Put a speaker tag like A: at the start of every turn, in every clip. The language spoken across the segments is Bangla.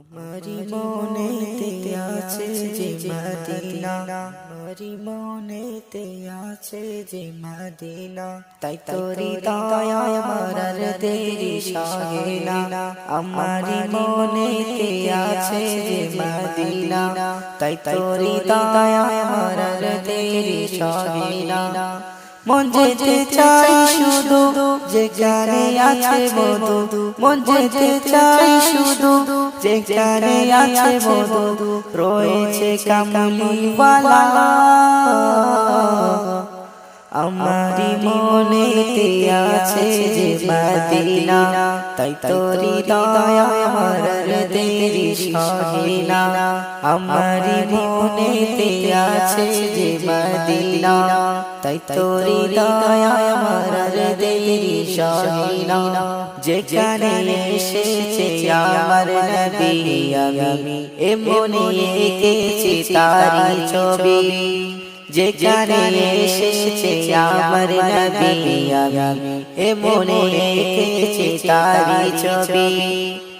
A: আমারি মনেতে আছে যে মদিনা। আমারি মনেতে আছে যে মদিনা। তাই তোরি দয়া আমার দেরি সহিনা আমারি মনেতে আছে যে মদিনা। তাই তোরি দয়া আমার দেরি সহিনা মন যেতে চাই শুধু যেখানে আছে মধু মন যেতে চাই শুধু। যেখানে আছে মধু রয়েছে কামলিওয়ালা। মনেতে আছে যে মদিনা তাই তোরি দয়া দেরি সহিনা আমারি মনেতে আছে যে মদিনা তাই তোরি দয়া দেরি সহিনা যেখানে এসেছে আমার নবী আমি এমনি এঁকেছি তারি ছবি। যেখানে এসেছে আমার নবী আমি এমনে এঁকেছে তারি ছবি।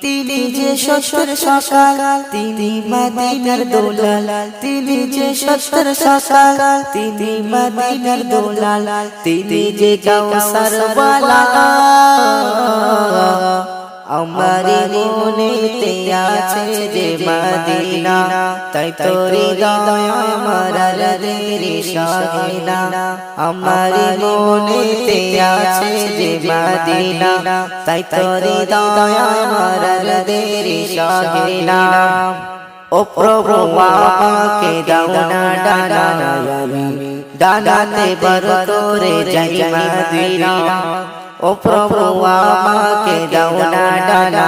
A: তিনি যে সত্তর সকাল, তিনি মদিনার দোলাল। তিনি যে সত্তর সকাল, তিনি দোলাল। তিনি যে ওয়ালা মনেতে আছে যে মদিনা, তাই তোরি দয়া আমার দেরি সহিনা। আমার মনেতে আছে যে মদিনা, তাই তোরি দয়া আমার দেরি সহিনা। ও প্রভু, আমাকে দাও না ডানা, ডানাতে বর তোরে যাই মদিনা। ও প্রভু, আমাকে দাও না ডানা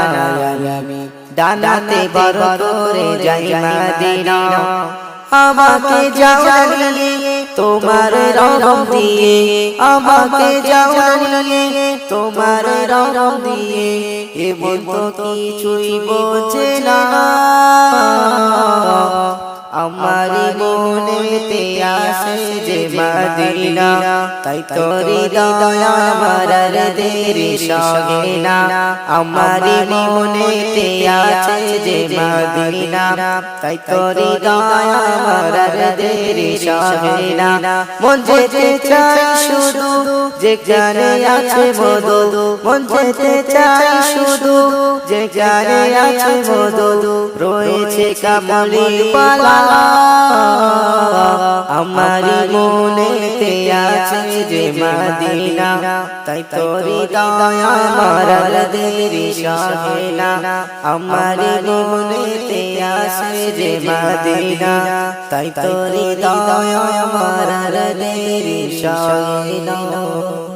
A: ডানাতে বড় করে যাই মদিনা। আমাকে জাওয়ালিয়ে তোমার রং দিয়ে। আমাকে জাওয়ালিয়ে তোমার রং দিয়ে। এ বলতো কিছুই বোঝে না। আসে যে মদিনা তাই তোরি দয়া আমার দেরি সগেনা আমার মনেতে আছে যে মদিনা তাই তোরি দয়া আমার দেরি সগেনা মন যেতে চাই শুধু যেখানে আছে মধু। মন যেতে চাই শুধু যেখানে আছে মধু। রয়েছে কামলি পালা আমার মনেতে আছে যে মদিনা। তাই তোরি দয়া আমার দেরি সহেনা। আমার মনেতে আছে যে মদিনা। তাই তোরি দয়া আমার দেরি সহেনা।